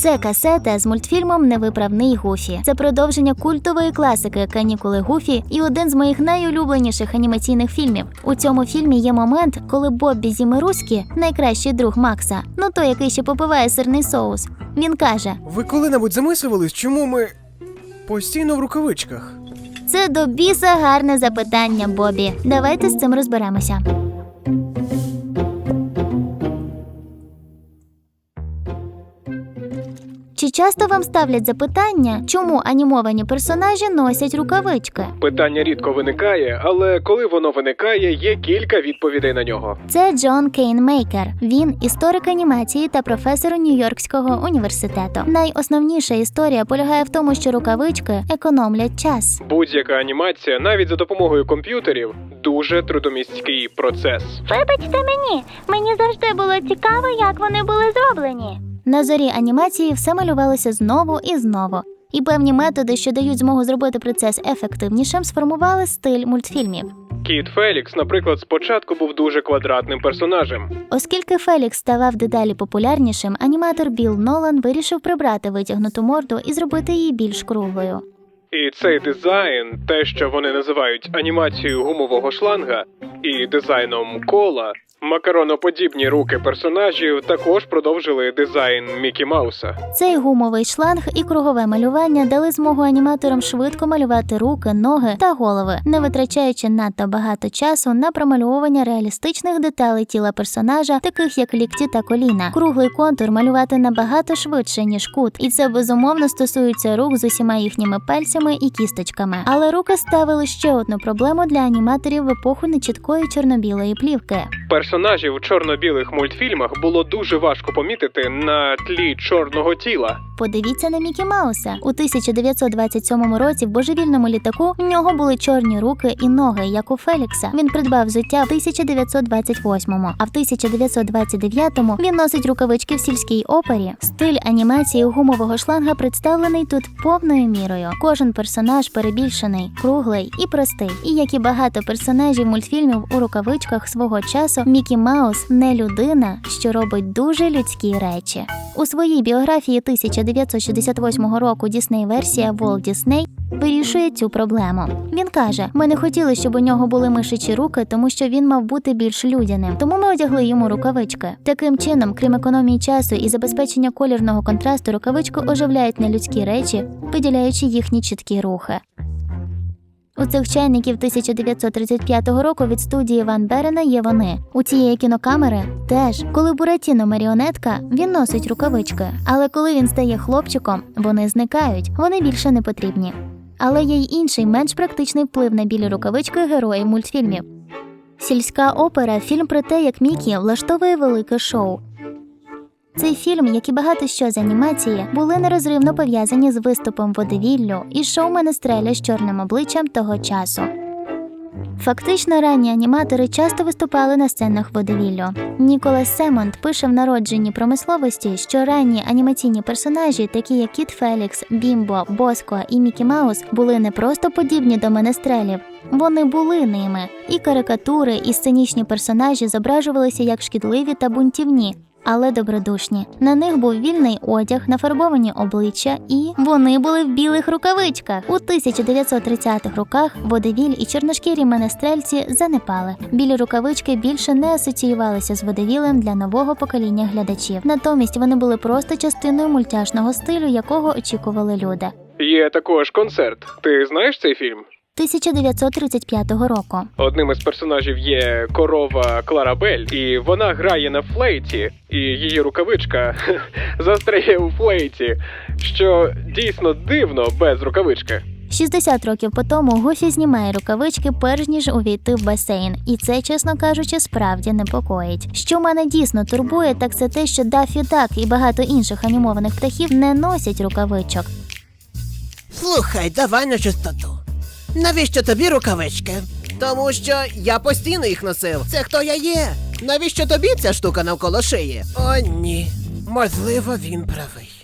Це касета з мультфільмом Невиправний Гуфі. Це продовження культової класики Канікули Гуфі і один з моїх найулюбленіших анімаційних фільмів. У цьому фільмі є момент, коли Боббі Зімеруські, найкращий друг Макса, ну той, який ще попиває сирний соус. Він каже: Ви коли-небудь замислювались, чому ми постійно в рукавичках? Це до біса гарне запитання, Бобі. Давайте з цим розберемося. Чи часто вам ставлять запитання, чому анімовані персонажі носять рукавички? Питання рідко виникає, але коли воно виникає, є кілька відповідей на нього. Це Джон Кейнмейкер. Він історик анімації та професор Нью-Йоркського університету. Найосновніша історія полягає в тому, що рукавички економлять час. Будь-яка анімація, навіть за допомогою комп'ютерів, дуже трудомісткий процес. Вибачте мені, мені завжди було цікаво, як вони були зроблені. На зорі анімації все малювалося знову і знову. І певні методи, що дають змогу зробити процес ефективнішим, сформували стиль мультфільмів. Кіт Фелікс, наприклад, спочатку був дуже квадратним персонажем. Оскільки Фелікс ставав дедалі популярнішим, аніматор Білл Нолан вирішив прибрати витягнуту морду і зробити її більш круглою. І цей дизайн, те, що вони називають анімацією гумового шланга і дизайном кола, макароноподібні руки персонажів також продовжили дизайн Мікі Мауса. Цей гумовий шланг і кругове малювання дали змогу аніматорам швидко малювати руки, ноги та голови, не витрачаючи надто багато часу на промальовування реалістичних деталей тіла персонажа, таких як лікті та коліна. Круглий контур малювати набагато швидше ніж кут, і це безумовно стосується рук з усіма їхніми пальцями і кісточками. Але руки ставили ще одну проблему для аніматорів в епоху нечіткої чорно-білої плівки. Персонажів у чорно-білих мультфільмах було дуже важко помітити на тлі чорного тіла. Подивіться на Мікі Мауса. У 1927 році в божевільному літаку в нього були чорні руки і ноги, як у Фелікса. Він придбав взуття в 1928-му, а в 1929-му він носить рукавички в сільській опері. Стиль анімації гумового шланга представлений тут повною мірою. Кожен персонаж перебільшений, круглий і простий. І як і багато персонажів мультфільмів у рукавичках свого часу, Мікі Маус не людина, що робить дуже людські речі. У своїй біографії 1968 року Дісней-версія Walt Disney вирішує цю проблему. Він каже: ми не хотіли, щоб у нього були мишичі руки, тому що він мав бути більш людяним. Тому ми одягли йому рукавички. Таким чином, крім економії часу і забезпечення колірного контрасту, рукавички оживляють нелюдські речі, виділяючи їхні чіткі рухи. У цих чайників 1935 року від студії Ван Берена є вони. У цієї кінокамери теж, коли Буратіно маріонетка, він носить рукавички. Але коли він стає хлопчиком, вони зникають, вони більше не потрібні. Але є й інший менш практичний вплив на білі рукавички героїв мультфільмів. Сільська опера фільм про те, як Мікі влаштовує велике шоу. Цей фільм, як і багато що з анімації, були нерозривно пов'язані з виступом водевіллю і шоу Менестреля з чорним обличчям того часу. Фактично, ранні аніматори часто виступали на сценах водевіллю. Ніколас Семонд пише в народженні промисловості, що ранні анімаційні персонажі, такі як Кіт Фелікс, Бімбо, Боско і Мікі Маус, були не просто подібні до менестрелів, вони були ними. І карикатури, і сценічні персонажі зображувалися як шкідливі та бунтівні. Але добродушні. На них був вільний одяг, нафарбовані обличчя, і вони були в білих рукавичках. У 1930-х роках водевіль і чорношкірі менестрельці занепали. Білі рукавички більше не асоціювалися з водевілем для нового покоління глядачів. Натомість вони були просто частиною мультяшного стилю, якого очікували люди. Є також концерт. Ти знаєш цей фільм? 1935 року. Одним із персонажів є корова Кларабель, і вона грає на флейті, і її рукавичка застряє у флейті, що дійсно дивно без рукавички. 60 років по тому Гуфі знімає рукавички, перш ніж увійти в басейн, і це, чесно кажучи, справді непокоїть. Що мене дійсно турбує, так це те, що Дафі Так і багато інших анімованих птахів не носять рукавичок. Слухай, давай на чистоту. Навіщо тобі рукавички? Тому що я постійно їх носив. Це хто я є? Навіщо тобі ця штука навколо шиї? О, ні. Можливо, він правий.